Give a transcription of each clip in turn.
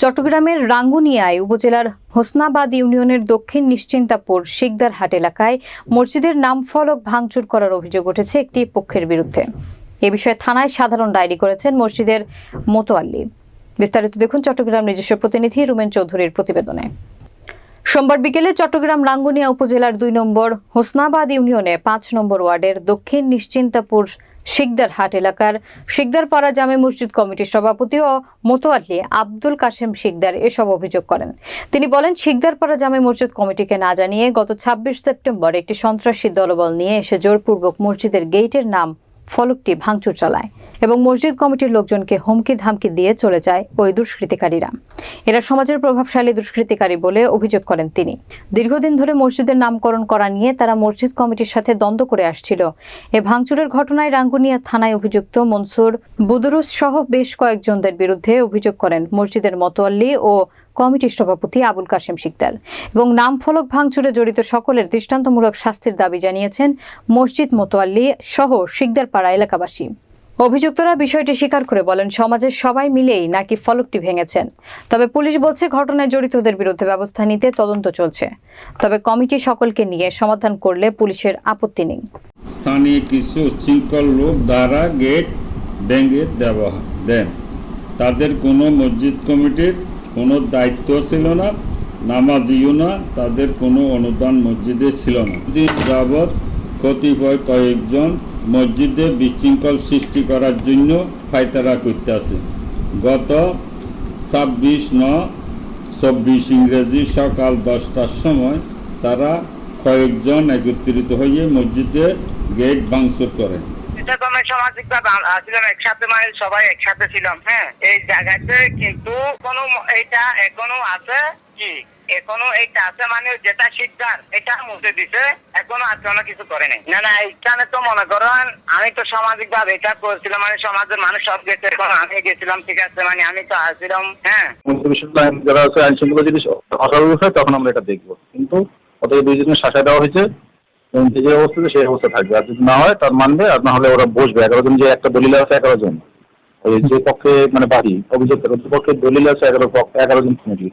চট্টগ্রামের রাঙ্গুনিয়ায় উপজেলার হোসনাবাদ ইউনিয়নের দক্ষিণ নিশ্চিন্তাপুর শিকদারহাট এলাকায় মসজিদের নাম ফলক ভাঙচুর করার অভিযোগ উঠেছে একটি পক্ষের বিরুদ্ধে। এ বিষয়ে থানায় সাধারণ ডায়েরি করেছেন মসজিদের মোতোয়াল্লি। বিস্তারিত দেখুন চট্টগ্রাম নিজস্ব প্রতিনিধি রুমেন চৌধুরীর প্রতিবেদনে। সোমবার বিকেলে চট্টগ্রাম রাঙ্গুনিয়া উপজেলার দুই নম্বর হোসনাবাদ ইউনিয়নে পাঁচ নম্বর ওয়ার্ডের দক্ষিণ নিশ্চিন্তাপুর শিকদারহাট এলাকার শিকদারপাড়া জামে মসজিদ কমিটির সভাপতি ও মোতোয়াল্লি আব্দুল কাশেম শিকদার এসব অভিযোগ করেন। তিনি বলেন, শিকদারপাড়া জামে মসজিদ কমিটিকে না জানিয়ে গত ছাব্বিশ সেপ্টেম্বর একটি সন্ত্রাসী দলবল নিয়ে এসে জোরপূর্বক মসজিদের গেইটের নাম ফলকটি ভাঙচুর চালায় এবং মসজিদ কমিটির লোকজনকে হুমকি ধামকি দিয়ে চলে যায় ওই দুষ্কৃতিকারীরা। এরা সমাজের প্রভাবশালী দুষ্কৃতিকারী বলে অভিযোগ করেন তিনি। দীর্ঘদিন ধরে মসজিদের নামকরণ করা নিয়ে তারা মসজিদ কমিটির সাথে দ্বন্দ্ব করে আসছিল। এ ভাঙচুরের ঘটনায় রাঙ্গুনিয়া থানায় অভিযুক্ত মনসুর বুদরুস সহ বেশ কয়েকজনদের বিরুদ্ধে অভিযোগ করেন মসজিদের মতোয়াল্লি ও কমিটির সভাপতি আবুল কাশেম শিকদার। এবং নাম ফলক ভাঙচুরে জড়িত সকলের দৃষ্টান্তমূলক শাস্তির দাবি জানিয়েছেন মসজিদ মোতোয়াল্লি সহ শিকদার পাড়া এলাকাবাসী। অভিযুক্তরা বিষয়টি স্বীকার করে বলেন, সমাজের সবাই মিলেই নাকি ফলকটি ভেঙেছেন। তবে পুলিশ বলছে, ঘটনায় জড়িতদের বিরুদ্ধে ব্যবস্থা নিতে তদন্ত চলছে। তবে কমিটি সকলকে নিয়ে সমাধান করলে পুলিশের আপত্তি নেই। স্থানীয় কিছু উচ্ছৃঙ্খল লোক দ্বারা গেট ভেঙে দেওয়া দেন। তাদের কোনো মসজিদ কমিটির কোনো দায়িত্ব ছিল না, নামাজিও না, তাদের কোনো অনুদান মসজিদে ছিল না। দিন যাবৎ কতিপয় কয়েকজন মসজিদে বিশৃঙ্খল সৃষ্টি করার জন্য ফায়তারা করতে আছে গত ছাব্বিশ ন চব্বিশ ইংরেজি সকাল দশটার সময় তারা কয়েকজন একত্রিত হয়ে মসজিদে গেট ভাঙচুর করে। একসাথে মানে সবাই একসাথে ছিলাম হ্যাঁ? এই জায়গাতে কিন্তু কোনো এটা এখনও আছে কি এখনও এইটা আছে মানে যেটা এটা মুছে দিছে, এখনও অন্য কিছু করে নাই না না, এইখানে তো মনে করেন, আমি তো সামাজিক ভাবে এটা করছিলাম মানে সমাজের মানুষ সব গেছে, এখন আমি গেছিলাম, ঠিক আছে মানে আমি তো আসছিলাম হ্যাঁ? যারা আছে আইন শৃঙ্খলা তখন আমরা এটা দেখব। কিন্তু অতএব দুইজনের শাসা দেওয়া হয়েছে এবং যে যে অবস্থাতে সেই অবস্থা থাকবে। আর যদি না হয়, তার মানবে, আর না হলে ওরা বসবে। এগারো জন যে একটা দলিল আছে, এগারো জন। ওই যে পক্ষে মানে বাড়ি অভিযোগ করে দুই পক্ষে দলিল আছে, এগারো এগারো জন কমিটি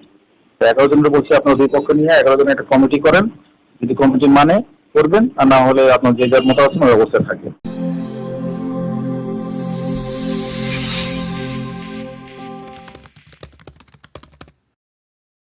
তো এগারো জনের বলছে, আপনার দুই পক্ষ নিয়ে, এগারো জন একটা কমিটি করেন। যদি কমিটি মানে করবেন, আর না হলে আপনার যে যার মতো আছেন ওই অবস্থায় থাকবেন